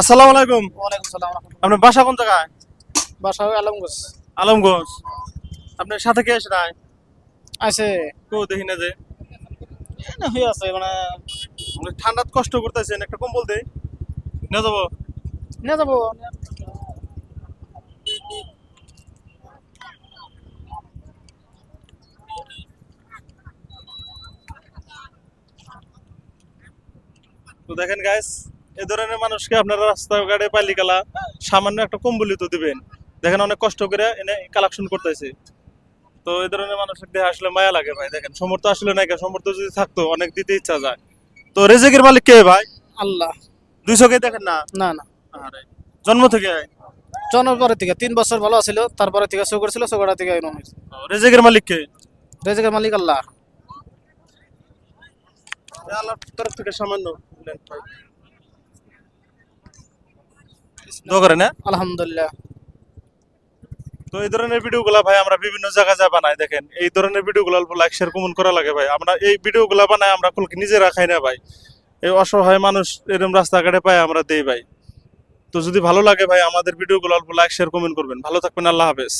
আসসালামু আলাইকুম। ওয়ালাইকুম সালাম আপনার বাসা কোন জায়গায়? বাসা আলমগঞ্জ আলমগঞ্জ আপনার সাথে কে নাই আছে। কেউ দেখি না যে। না হয়ে আছে মানে মানে ঠান্ডাত কষ্ট করতেছেন একটা কম্বল দেই। নিয়ে যাব? নিয়ে যাব। তো দেখেন গাইস এই ধরনের মানুষকে আপনারা রাস্তাঘাটে পালিকালা সামান্য একটা কম্বলি তো দিবেন। দেখেন অনেক কষ্ট করে এনে কালেকশন করতেছে। তো এই ধরনের মানুষের দেহে আসলে মায়া লাগে ভাই দেখেন। সমর্থ আসলে নাই সমর্থ যদি থাকতো অনেক দিতে ইচ্ছা যায়। তো রেজেকের মালিক কে ভাই? আল্লাহ। দুইশো কে দেখেন না? না না। আরে, জন্ম থেকে? জন্মের পরে থেকে তিন বছর ভালো ছিল তারপরে থেকে সুগার ছিল সুগার থেকে এরকম হয়েছে। রেজেকের মালিক কে? রেজেকের মালিক আল্লাহ। আল্লাহ তরফ থেকে সামান্য। দোয়া করেন হ্যাঁ আলহামদুলিল্লাহ। তো এই ধরনের ভিডিওগুলা ভাই আমরা বিভিন্ন জায়গায় যা বানাই দেখেন এই ধরনের ভিডিওগুলো অল্প লাইক শেয়ার কমেন্ট করা লাগে ভাই। আমরা এই ভিডিওগুলা বানাই আমরা কুলকে নিজেরা খাই না ভাই। এই অসহায় মানুষ এরকম রাস্তাঘাটে পাই আমরা দেই ভাই। তো যদি ভালো লাগে ভাই আমাদের ভিডিওগুলো অল্প লাইক শেয়ার কমেন্ট করবেন। ভালো থাকবেন আল্লাহ হাফেজ।